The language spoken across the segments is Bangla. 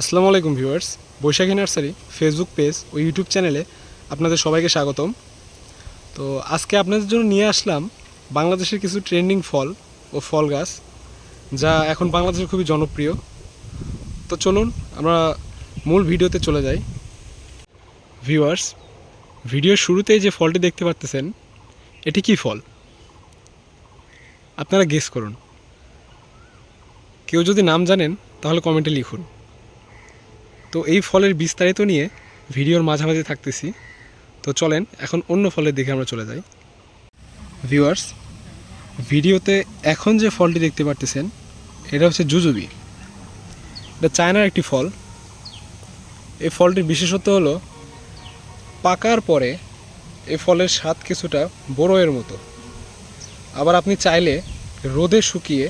আসসালামু আলাইকুম viewers, Baishakhi nursery Facebook page ও ইউটিউব চ্যানেলে আপনাদের সবাইকে স্বাগতম। তো আজকে আপনাদের জন্য নিয়ে আসলাম বাংলাদেশের কিছু ট্রেন্ডিং ফল ও ফল গাছ, যা এখন বাংলাদেশের খুবই জনপ্রিয়। তো চলুন আমরা মূল ভিডিওতে চলে যাই। ভিউয়ার্স, ভিডিওর শুরুতেই যে ফলটি দেখতে পারতেছেন, এটি কি ফল? আপনারা গেস করুন। কেউ যদি নাম জানেন, তাহলে কমেন্টে লিখুন। তো এই ফলের বিস্তারিত নিয়ে ভিডিওর মাঝামাঝি থাকতেছি। তো চলেন, এখন অন্য ফলের দিকে আমরা চলে যাই। ভিউয়ার্স, ভিডিওতে এখন যে ফলটি দেখতে পারতেছেন, এটা হচ্ছে জুজুবি। এটা চায়নার একটি ফল। এই ফলটির বিশেষত্ব হলো, পাকার পরে এই ফলের স্বাদ কিছুটা বড়য়ের মতো। আবার আপনি চাইলে রোদে শুকিয়ে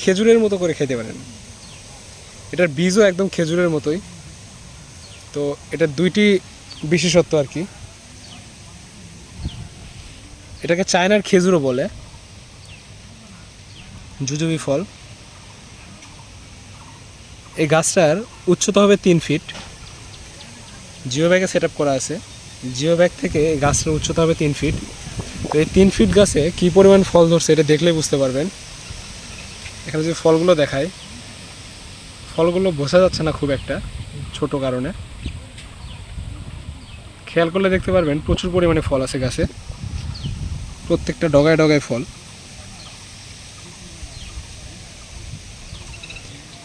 খেজুরের মতো করে খেতে পারেন। এটার বীজও একদম খেজুরের মতোই। তো এটা দুইটি বিশেষত্ব আর কি। এটাকে চায়নার খেজুরও বলে। জুজুবি ফল। এই গাছটার উচ্চতা হবে তিন ফিট। জিও ব্যাগে সেট করা আছে। জিও ব্যাগ থেকে এই গাছটার উচ্চতা হবে তিন ফিট। তো এই তিন ফিট গাছে কী পরিমাণ ফল ধরছে এটা দেখলেই বুঝতে পারবেন। এখানে যদি ফলগুলো দেখায় ফলগুলো বোঝা যাচ্ছে না খুব একটা, ছোট কারণে। খেয়াল করলে দেখতে পারবেন প্রচুর পরিমাণে ফল আছে গাছে। প্রত্যেকটা ডগায় ডগায় ফল।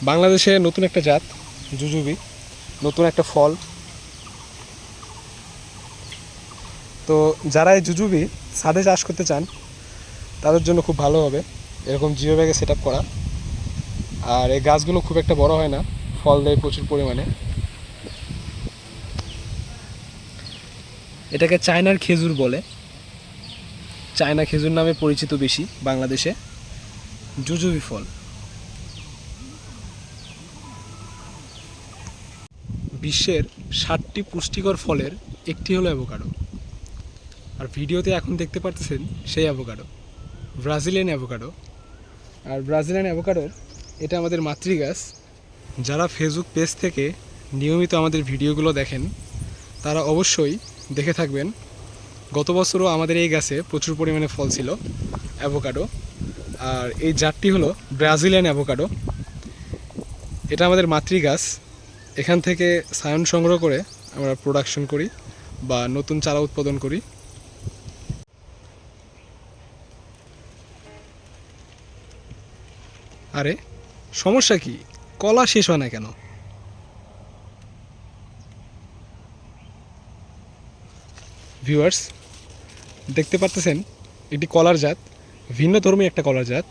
বাংলাদেশে নতুন একটা জাত, জুজুবি। নতুন একটা ফল। তো যারা এই জুজুবি ছাদে চাষ করতে চান, তাদের জন্য খুব ভালো হবে। এরকম জিও ব্যাগে সেট করা। আর এই গাছগুলো খুব একটা বড় হয় না। ফল দেয় প্রচুর পরিমাণে। এটাকে চায়নার খেজুর বলে। চায়না খেজুর নামে পরিচিত বেশি বাংলাদেশে। জুজুবি ফল। বিশ্বের ষাটটি পুষ্টিকর ফলের একটি হলো অ্যাভোকাডো। আর ভিডিওতে এখন দেখতে পাচ্ছেন সেই অ্যাভোকাডো। Brazilian avocado. আর ব্রাজিলিয়ান অ্যাভোকাডোর এটা আমাদের মাতৃগাছ। যারা ফেসবুক পেজ থেকে নিয়মিত আমাদের ভিডিওগুলো দেখেন, তারা অবশ্যই দেখে থাকবেন। গত বছরও আমাদের এই গাছে প্রচুর পরিমাণে ফল ছিল অ্যাভোকাডো আর এই জাতটি হলো ব্রাজিলিয়ান অ্যাভোকাডো এটা আমাদের মাতৃগাছ। এখান থেকে সায়ন সংগ্রহ করে আমরা প্রোডাকশন করি বা নতুন চারা উৎপাদন করি। আরে সমস্যা কি? কলা শেষ হয় না কেন? ভিউয়ার্স দেখতে পারতেছেন, এটি কলার জাত, ভিন্ন ধর্মী একটা কলার জাত।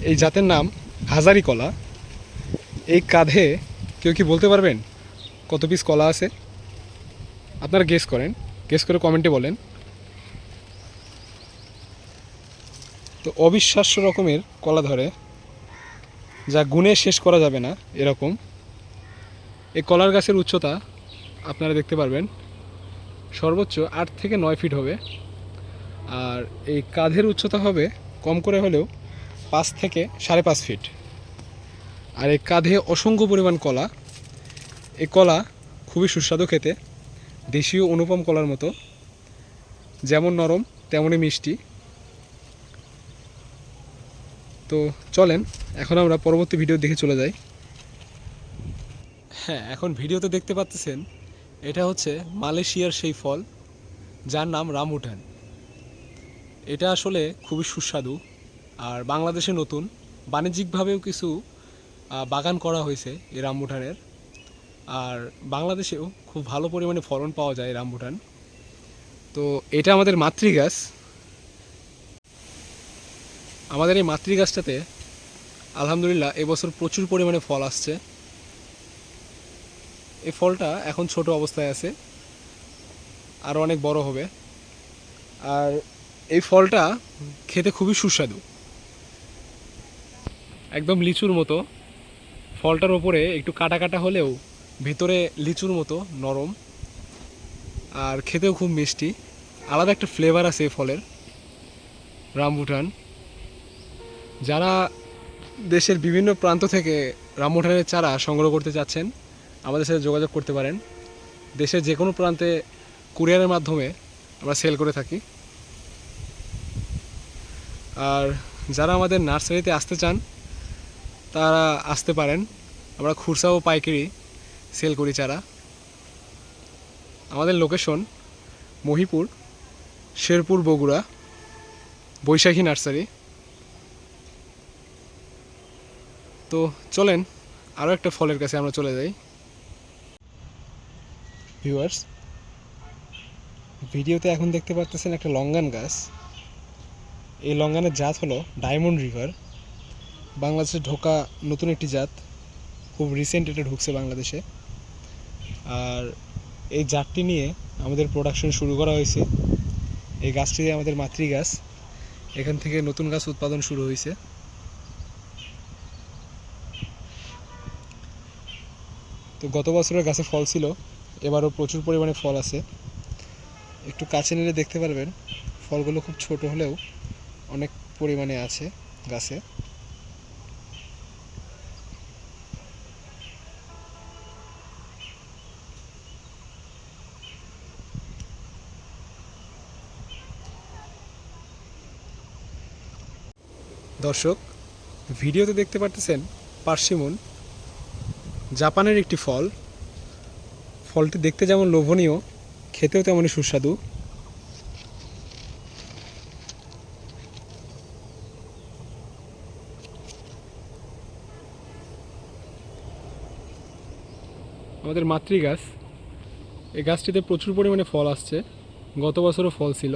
এই জাতের নাম হাজারি কলা। এই কাঁধে কেউ কি বলতে পারবেন কত পিস কলা আছে? আপনারা গেস করেন। গেস করে কমেন্টে বলেন। তো অবিশ্বাস্য রকমের কলা ধরে যা গুণে শেষ করা যাবে না, এরকম। এই কলার গাছের উচ্চতা আপনারা দেখতে পারবেন, সর্বোচ্চ আট থেকে নয় ফিট হবে। আর এই কাঁধের উচ্চতা হবে কম করে হলেও পাঁচ থেকে সাড়ে পাঁচ ফিট। আর এই কাঁধে অসংখ্য পরিমাণ কলা। এই কলা খুবই সুস্বাদু খেতে, দেশীয় অনুপম কলার মতো। যেমন নরম, তেমনই মিষ্টি। তো চলেন, এখন আমরা পরবর্তী ভিডিও দেখে চলে যাই। হ্যাঁ এখন ভিডিওতে দেখতে পাচ্ছেন, এটা হচ্ছে মালয়েশিয়ার সেই ফল, যার নাম রামুটান এটা আসলে খুবই সুস্বাদু আর বাংলাদেশে নতুন। বাণিজ্যিকভাবেও কিছু বাগান করা হয়েছে এই রামবুটানের আর বাংলাদেশেও খুব ভালো পরিমাণে ফলন পাওয়া যায় রামবুটান তো এটা আমাদের মাতৃগাছ আমাদের এই মাতৃগাছটাতে আলহামদুলিল্লাহ এবছর প্রচুর পরিমাণে ফল আসছে। এই ফলটা এখন ছোট অবস্থায় আছে আরও অনেক বড় হবে। আর এই ফলটা খেতে খুবই সুস্বাদু। একদম লিচুর মতো। ফলটার ওপরে একটু কাটা কাটা হলেও ভিতরে লিচুর মতো, নরম। আর খেতেও খুব মিষ্টি। আলাদা একটা ফ্লেভার আছে এই ফলের। রামবুটান যারা দেশের বিভিন্ন প্রান্ত থেকে রামমোঠানের চারা সংগ্রহ করতে চাচ্ছেন, আমাদের সাথে যোগাযোগ করতে পারেন। দেশের যে কোনো প্রান্তে কুরিয়ারের মাধ্যমে আমরা সেল করে থাকি। আর যারা আমাদের নার্সারিতে আসতে চান, তারা আসতে পারেন। আমরা খুরসা ও পাইকারি সেল করি চারা। আমাদের লোকেশন মহিপুর, শেরপুর, বগুড়া, বৈশাখী নার্সারি। তো চলেন আরও একটা ফলের কাছে আমরা চলে যাই। ভিউয়ার্স ভিডিওতে এখন দেখতে পাচ্ছেন একটা লঙ্গান গাছ। এই লঙ্গানের জাত হলো ডায়মন্ড রিভার। বাংলাদেশে ঢোকা নতুন একটি জাত। খুব রিসেন্ট এটা ঢুকছে বাংলাদেশে। আর এই জাতটি নিয়ে আমাদের প্রোডাকশন শুরু করা হয়েছে। এই গাছটি আমাদের মাতৃ গাছ এখান থেকে নতুন গাছ উৎপাদন শুরু হয়েছে। তো গত বছরের গাছে ফল ছিল, এবারও প্রচুর পরিমাণে ফল আছে। একটু কাছে নিলে দেখতে পারবেন, ফলগুলো খুব ছোট হলেও অনেক পরিমাণে আছে গাছে। দর্শক, ভিডিওতে দেখতে পারতেছেন পার্সিমন জাপানের একটি ফল। ফলটি দেখতে যেমন লোভনীয়, খেতেও তেমনই সুস্বাদু। আমাদের মাতৃ গাছ এই গাছটিতে প্রচুর পরিমাণে ফল আসছে। গত বছরও ফল ছিল।